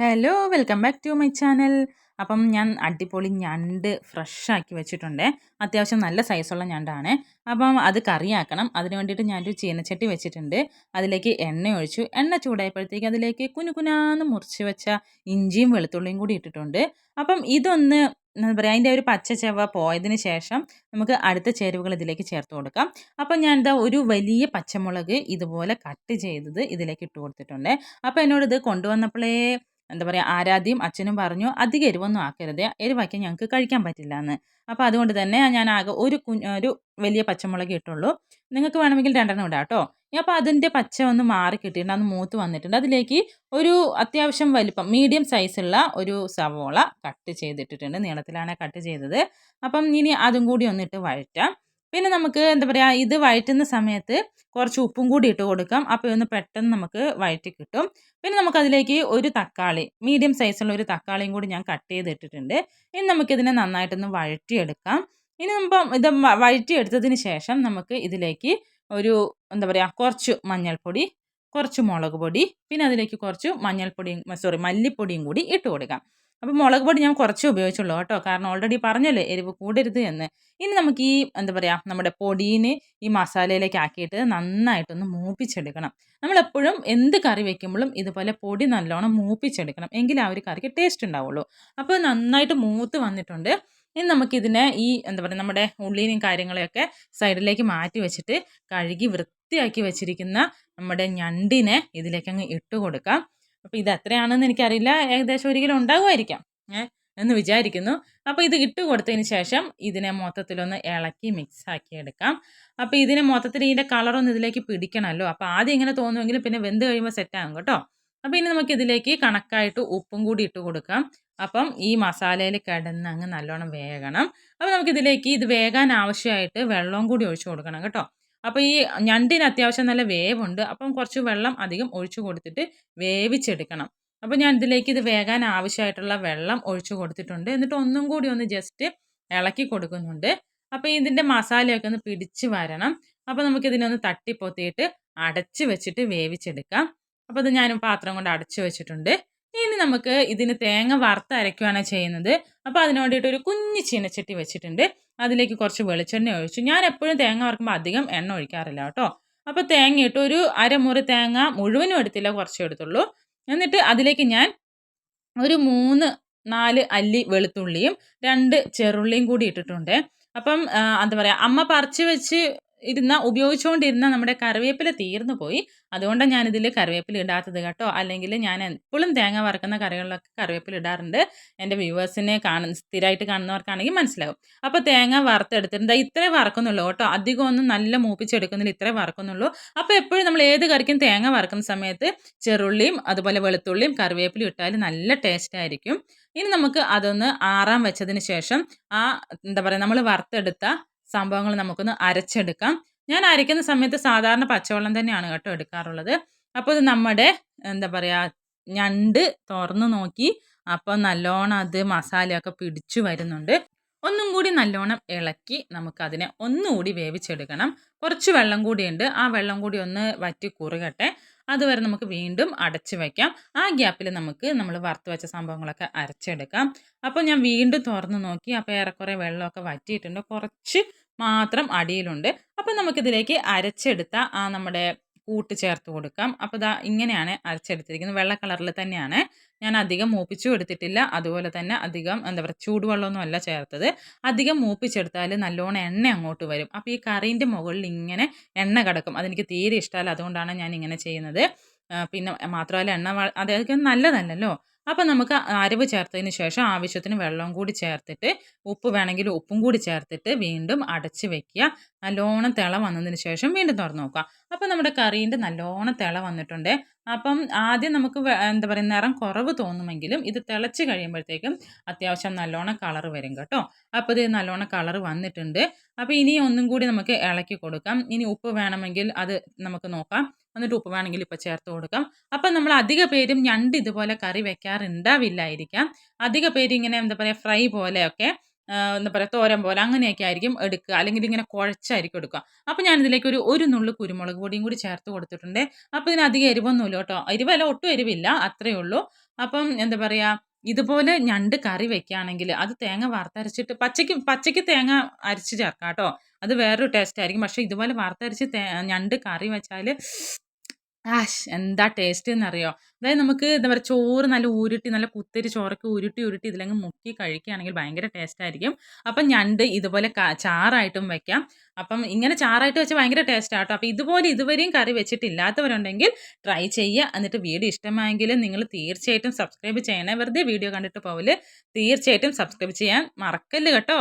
Hello welcome back to my channel അപ്പം ഞാൻ അടിപൊളി ഞണ്ട് ഫ്രഷ് ആക്കി വെച്ചിട്ടുണ്ട്. അത്യാവശ്യം നല്ല സൈസുള്ള ഞണ്ടാണ്. അപ്പം അത് കറിയാക്കണം. അതിന് വേണ്ടിയിട്ട് ഞാനൊരു ചീനച്ചട്ടി വെച്ചിട്ടുണ്ട്. അതിലേക്ക് എണ്ണ ഒഴിച്ചു. എണ്ണ ചൂടായപ്പോഴത്തേക്ക് അതിലേക്ക് കുനുകുനാന്ന് മുറിച്ച് വെച്ച ഇഞ്ചിയും വെളുത്തുള്ളിയും കൂടി ഇട്ടിട്ടുണ്ട്. അപ്പം ഇതൊന്ന് എന്താ പറയുക അതിന്റെ ഒരു പച്ച ചെവ പോയതിന് ശേഷം നമുക്ക് അടുത്ത ചേരുവകൾ ഇതിലേക്ക് ചേർത്ത് കൊടുക്കാം. അപ്പം ഞാൻ എന്താ ഒരു വലിയ പച്ചമുളക് ഇതുപോലെ കട്ട് ചെയ്തത് ഇതിലേക്ക് ഇട്ട് കൊടുത്തിട്ടുണ്ട്. അപ്പം എന്നോട് ഇത് കൊണ്ടുവന്നപ്പോഴേ എന്താ പറയുക ആരാധ്യം അച്ഛനും പറഞ്ഞു അധികം എരിവൊന്നും ആക്കരുത് എരിവാക്കി ഞങ്ങൾക്ക് കഴിക്കാൻ പറ്റില്ല എന്ന് അപ്പോൾ അതുകൊണ്ട് തന്നെ ഞാൻ ആകെ ഒരു കുഞ്ഞ് ഒരു വലിയ പച്ചമുളക് ഇട്ടുള്ളൂ. നിങ്ങൾക്ക് വേണമെങ്കിൽ രണ്ടെണ്ണം ഇടാം കേട്ടോ. അപ്പോൾ അതിന്റെ പച്ച ഒന്ന് മാറി കിട്ടിയിട്ടുണ്ട് അത് മൂത്ത് വന്നിട്ടുണ്ട്. അതിലേക്ക് ഒരു അത്യാവശ്യം വലിപ്പം മീഡിയം സൈസുള്ള ഒരു സവോള കട്ട് ചെയ്തിട്ടിട്ടുണ്ട് നീളത്തിലാണ് കട്ട് ചെയ്തത്. അപ്പം ഇനി അതും കൂടി ഒന്നിട്ട് വഴറ്റാം. പിന്നെ നമുക്ക് എന്താ പറയുക ഇത് വഴറ്റുന്ന സമയത്ത് കുറച്ച് ഉപ്പും കൂടി ഇട്ട് കൊടുക്കാം. അപ്പോൾ ഒന്ന് പെട്ടെന്ന് നമുക്ക് വഴറ്റി കിട്ടും. പിന്നെ നമുക്കതിലേക്ക് ഒരു തക്കാളി മീഡിയം സൈസുള്ള ഒരു തക്കാളിയും കൂടി ഞാൻ കട്ട് ചെയ്തിട്ടിട്ടുണ്ട്. ഇനി നമുക്കിതിനെ നന്നായിട്ടൊന്ന് വഴറ്റിയെടുക്കാം. ഇനി നമ്മൾ ഇത് വഴറ്റിയെടുത്തതിന് ശേഷം നമുക്ക് ഇതിലേക്ക് ഒരു എന്താ പറയുക കുറച്ച് മഞ്ഞൾപ്പൊടി കുറച്ച് മുളക് പൊടി പിന്നെ അതിലേക്ക് കുറച്ച് മഞ്ഞൾപ്പൊടിയും സോറി മല്ലിപ്പൊടിയും കൂടി ഇട്ട് കൊടുക്കാം. അപ്പോൾ മുളക് പൊടി ഞാൻ കുറച്ച് ഉപയോഗിച്ചുള്ളൂ കേട്ടോ. കാരണം ഓൾറെഡി പറഞ്ഞല്ലേ എരിവ് കൂടരുത് എന്ന്. ഇനി നമുക്ക് ഈ എന്താ പറയുക നമ്മുടെ പൊടീനെ ഈ മസാലയിലേക്ക് ആക്കിയിട്ട് നന്നായിട്ടൊന്ന് മൂപ്പിച്ചെടുക്കണം. നമ്മളെപ്പോഴും എന്ത് കറി വെക്കുമ്പോഴും ഇതുപോലെ പൊടി നല്ലോണം മൂപ്പിച്ചെടുക്കണം. എങ്കിലേ ആ ഒരു കറിക്ക് ടേസ്റ്റ് ഉണ്ടാവുള്ളൂ. അപ്പോൾ നന്നായിട്ട് മൂത്ത് വന്നിട്ടുണ്ട്. ഇനി നമുക്കിതിനെ ഈ എന്താ പറയുക നമ്മുടെ ഉള്ളിനും കാര്യങ്ങളെയൊക്കെ സൈഡിലേക്ക് മാറ്റി വെച്ചിട്ട് കഴുകി വൃത്തിയാക്കി വെച്ചിരിക്കുന്ന നമ്മുടെ ഞണ്ടിനെ ഇതിലേക്ക് അങ്ങ് ഇട്ട് കൊടുക്കാം അപ്പോൾ ഇത് എത്രയാണെന്ന് എനിക്കറിയില്ല. ഏകദേശം ഒരു ഉണ്ടാകുമായിരിക്കാം. എന്ന് വിചാരിക്കുന്നു. അപ്പോൾ ഇത് ഇട്ട് കൊടുത്തതിന് ശേഷം ഇതിനെ മൊത്തത്തിലൊന്ന് ഇളക്കി മിക്സ് ആക്കി എടുക്കാം. അപ്പോൾ ഇതിനെ മൊത്തത്തിൽ ഇതിന്റെ കളറൊന്നും ഇതിലേക്ക് പിടിക്കണമല്ലോ. അപ്പോൾ ആദ്യം ഇങ്ങനെ തോന്നുമെങ്കിലും പിന്നെ വെന്ത് കഴിയുമ്പോൾ സെറ്റാകും കേട്ടോ. അപ്പോൾ ഇനി നമുക്ക് ഇതിലേക്ക് കണക്കായിട്ട് ഉപ്പും കൂടി ഇട്ട് കൊടുക്കാം. അപ്പം ഈ മസാലയിൽ കിടന്ന് അങ്ങ് നല്ലോണം വേകണം. അപ്പോൾ നമുക്കിതിലേക്ക് ഇത് വേകാൻ ആവശ്യമായിട്ട് വെള്ളവും കൂടി ഒഴിച്ചു കൊടുക്കണം കേട്ടോ. അപ്പോൾ ഈ ഞണ്ടിന് അത്യാവശ്യം നല്ല വേവുണ്ട്. അപ്പം കുറച്ച് വെള്ളം അധികം ഒഴിച്ചു കൊടുത്തിട്ട് വേവിച്ചെടുക്കണം. അപ്പോൾ ഞാൻ ഇതിലേക്ക് ഇത് വേകാൻ ആവശ്യമായിട്ടുള്ള വെള്ളം ഒഴിച്ചു കൊടുത്തിട്ടുണ്ട്. എന്നിട്ട് ഒന്നും കൂടി ഒന്ന് ജസ്റ്റ് ഇളക്കി കൊടുക്കുന്നുണ്ട്. അപ്പോൾ ഇതിന്റെ മസാലയൊക്കെ ഒന്ന് പിടിച്ച് വരണം. അപ്പോൾ നമുക്കിതിനൊന്ന് തട്ടിപ്പൊത്തിയിട്ട് അടച്ച് വെച്ചിട്ട് വേവിച്ചെടുക്കാം. അപ്പോൾ ഇത് ഞാൻ പാത്രം കൊണ്ട് അടച്ചു വെച്ചിട്ടുണ്ട്. ഇനി നമുക്ക് ഇതിന് തേങ്ങ വറുത്ത് അരയ്ക്കുകയാണ് ചെയ്യുന്നത്. അപ്പോൾ അതിന് വേണ്ടിയിട്ട് ഒരു കുഞ്ഞ് ചീനച്ചട്ടി വെച്ചിട്ടുണ്ട്. അതിലേക്ക് കുറച്ച് വെളിച്ചെണ്ണ ഒഴിച്ചു. ഞാൻ എപ്പോഴും തേങ്ങ വറുക്കുമ്പോൾ അധികം എണ്ണ ഒഴിക്കാറില്ല കേട്ടോ. അപ്പോൾ തേങ്ങ ഇട്ട് ഒരു അരമുറി തേങ്ങ മുഴുവനും എടുത്തില്ല കുറച്ചേ എടുത്തുള്ളൂ. എന്നിട്ട് അതിലേക്ക് ഞാൻ ഒരു മൂന്ന് നാല് അല്ലി വെളുത്തുള്ളിയും രണ്ട് ചെറുള്ളിയും കൂടി ഇട്ടിട്ടുണ്ട്. അപ്പം എന്താ പറയുക അമ്മ പറിച്ച് വെച്ച് ഇരുന്ന ഉപയോഗിച്ചുകൊണ്ടിരുന്ന നമ്മുടെ കറിവേപ്പില തീർന്നു പോയി. അതുകൊണ്ടാണ് ഞാനിതിൽ കറിവേപ്പില ഇടാത്തത് കേട്ടോ. അല്ലെങ്കിൽ ഞാൻ എപ്പോഴും തേങ്ങ വറക്കുന്ന കറികളിലൊക്കെ കറിവേപ്പില ഇടാറുണ്ട്. എന്റെ വ്യൂവേഴ്സിനെ കാണുന്ന സ്ഥിരമായിട്ട് കാണുന്നവർക്കാണെങ്കിൽ മനസ്സിലാവും. അപ്പോൾ തേങ്ങ വറുത്തെടുത്തിട്ടുണ്ട് ഇത്രേ വറക്കുന്നുള്ളൂ കേട്ടോ. അധികം ഒന്നും നല്ല മൂപ്പിച്ചെടുക്കുന്നില്ല ഇത്രേ വറക്കുന്നുള്ളൂ. അപ്പോൾ എപ്പോഴും നമ്മൾ ഏത് കറിക്കും തേങ്ങ വറക്കുന്ന സമയത്ത് ചെറുള്ളിയും അതുപോലെ വെളുത്തുള്ളിയും കറിവേപ്പിലും ഇട്ടാൽ നല്ല ടേസ്റ്റ് ആയിരിക്കും. ഇനി നമുക്ക് അതൊന്ന് ആറാൻ വെച്ചതിന് ശേഷം ആ എന്താ പറയുക നമ്മൾ വറുത്തെടുത്ത സംഭവങ്ങൾ നമുക്കൊന്ന് അരച്ചെടുക്കാം. ഞാൻ അരയ്ക്കുന്ന സമയത്ത് സാധാരണ പച്ചവെള്ളം തന്നെയാണ് കേട്ടോ എടുക്കാറുള്ളത്. അപ്പോൾ ഇത് നമ്മുടെ എന്താ പറയുക ഞണ്ട് തുറന്നു നോക്കി അപ്പോൾ നല്ലോണം അത് മസാലയൊക്കെ പിടിച്ചു വരുന്നുണ്ട്. ഒന്നും കൂടി നല്ലോണം ഇളക്കി നമുക്കതിനെ ഒന്നുകൂടി വേവിച്ചെടുക്കണം. കുറച്ച് വെള്ളം കൂടിയുണ്ട്. ആ വെള്ളം കൂടി ഒന്ന് വറ്റി കുറുകട്ടെ. അതുവരെ നമുക്ക് വീണ്ടും അടച്ചു വയ്ക്കാം ആ ഗ്യാപ്പിൽ നമുക്ക് നമ്മൾ വറുത്ത് വെച്ച സംഭവങ്ങളൊക്കെ അരച്ചെടുക്കാം. അപ്പോൾ ഞാൻ വീണ്ടും തുറന്ന് നോക്കി. അപ്പോൾ ഏറെക്കുറെ വെള്ളമൊക്കെ വറ്റിയിട്ടുണ്ട്. കുറച്ച് മാത്രം അടിയിലുണ്ട്. അപ്പോൾ നമുക്കിതിലേക്ക് അരച്ചെടുത്ത ആ നമ്മുടെ കൂട്ട് ചേർത്ത് കൊടുക്കാം. അപ്പോൾ ഇതാ ഇങ്ങനെയാണ് അരച്ചെടുത്തിരിക്കുന്നത്. വെള്ള കളറിൽ തന്നെയാണ്. ഞാൻ അധികം മൂപ്പിച്ചും എടുത്തിട്ടില്ല. അതുപോലെ തന്നെ അധികം എന്താ പറയുക ചൂടുവെള്ളമൊന്നും അല്ല ചേർത്തത്. അധികം മൂപ്പിച്ചെടുത്താൽ നല്ലോണം എണ്ണ അങ്ങോട്ട് വരും. അപ്പോൾ ഈ കറീന്റെ മുകളിൽ ഇങ്ങനെ എണ്ണ കിടക്കും. അതെനിക്ക് തീരെ ഇഷ്ടമല്ല അതുകൊണ്ടാണ് ഞാൻ ഇങ്ങനെ ചെയ്യുന്നത് പിന്നെ മാത്രമല്ല എണ്ണ അതായത് നല്ലതല്ലല്ലോ. അപ്പോൾ നമുക്ക് അരവ് ചേർത്തതിന് ശേഷം ആവശ്യത്തിന് വെള്ളവും കൂടി ചേർത്തിട്ട് ഉപ്പ് വേണമെങ്കിൽ ഉപ്പും കൂടി ചേർത്തിട്ട് വീണ്ടും അടച്ച് വെക്കുക. നല്ലോണം തിള വന്നതിന് ശേഷം വീണ്ടും തുറന്ന് നോക്കുക. അപ്പോൾ നമ്മുടെ കറീന്റെ നല്ലോണം തിള വന്നിട്ടുണ്ട്. അപ്പം ആദ്യം നമുക്ക് എന്താ പറയുക നിറം കുറവ് തോന്നുമെങ്കിലും ഇത് തിളച്ച് കഴിയുമ്പോഴത്തേക്കും അത്യാവശ്യം നല്ലോണം കളർ വരും കേട്ടോ. അപ്പോൾ ഇത് നല്ലോണം കളർ വന്നിട്ടുണ്ട്. അപ്പോൾ ഇനി ഒന്നും കൂടി നമുക്ക് ഇളക്കി കൊടുക്കാം. ഇനി ഉപ്പ് വേണമെങ്കിൽ അത് നമുക്ക് നോക്കാം. എന്നിട്ട് ഉപ്പ് വേണമെങ്കിൽ ഇപ്പോൾ ചേർത്ത് കൊടുക്കാം. അപ്പം നമ്മൾ അധിക പേരും ഞണ്ട് ഇതുപോലെ കറി വെക്കാറുണ്ടാവില്ലായിരിക്കാം. അധിക പേര് ഇങ്ങനെ എന്താ പറയുക ഫ്രൈ പോലെയൊക്കെ എന്താ പറയുക തോരൻ പോലെ അങ്ങനെയൊക്കെ ആയിരിക്കും എടുക്കുക. അല്ലെങ്കിൽ ഇങ്ങനെ കുഴച്ചായിരിക്കും എടുക്കുക. അപ്പോൾ ഞാനിതിലേക്ക് ഒരു ഒരു നുള്ളു കുരുമുളക് പൊടിയും കൂടി ചേർത്ത് കൊടുത്തിട്ടുണ്ട്. അപ്പോൾ ഇതിന് അധികം എരിവൊന്നുമില്ല കേട്ടോ. എരിവല്ല ഒട്ടും എരിവില്ല. അത്രയേ ഉള്ളൂ. അപ്പം എന്താ പറയുക ഇതുപോലെ ഞണ്ട് കറി വെക്കുകയാണെങ്കിൽ അത് തേങ്ങ വറുത്തരച്ചിട്ട് പച്ചയ്ക്ക് പച്ചയ്ക്ക് തേങ്ങ അരച്ച് ചേർക്കാം കേട്ടോ. അത് വേറൊരു ടേസ്റ്റ് ആയിരിക്കും. പക്ഷേ ഇതുപോലെ വറുത്തരച്ച് ഞണ്ട് കറി വെച്ചാൽ ആഷ്! എന്താ ടേസ്റ്റ് എന്നറിയോ? അതായത് നമുക്ക് എന്താ പറയുക ചോറ് നല്ല ഉരുട്ടി നല്ല കുത്തരി ചോറൊക്കെ ഉരുട്ടി ഉരുട്ടി ഇതിലങ്ങ് മുക്കി കഴിക്കുകയാണെങ്കിൽ ഭയങ്കര ടേസ്റ്റ് ആയിരിക്കും. അപ്പം ഞണ്ട് ഇതുപോലെ ചാറായിട്ടും വെക്കാം. അപ്പം ഇങ്ങനെ ചാറായിട്ട് വെച്ചാൽ ഭയങ്കര ടേസ്റ്റ് ആട്ടോ. അപ്പം ഇതുപോലെ ഇതുവരെയും കറി വെച്ചിട്ടില്ലാത്തവരുണ്ടെങ്കിൽ ട്രൈ ചെയ്യുക. എന്നിട്ട് വീഡിയോ ഇഷ്ടമായെങ്കിൽ നിങ്ങൾ തീർച്ചയായിട്ടും സബ്സ്ക്രൈബ് ചെയ്യണേ. വെറുതെ വീഡിയോ കണ്ടിട്ട് പോകൽ തീർച്ചയായിട്ടും സബ്സ്ക്രൈബ് ചെയ്യാൻ മറക്കല്ല് കേട്ടോ.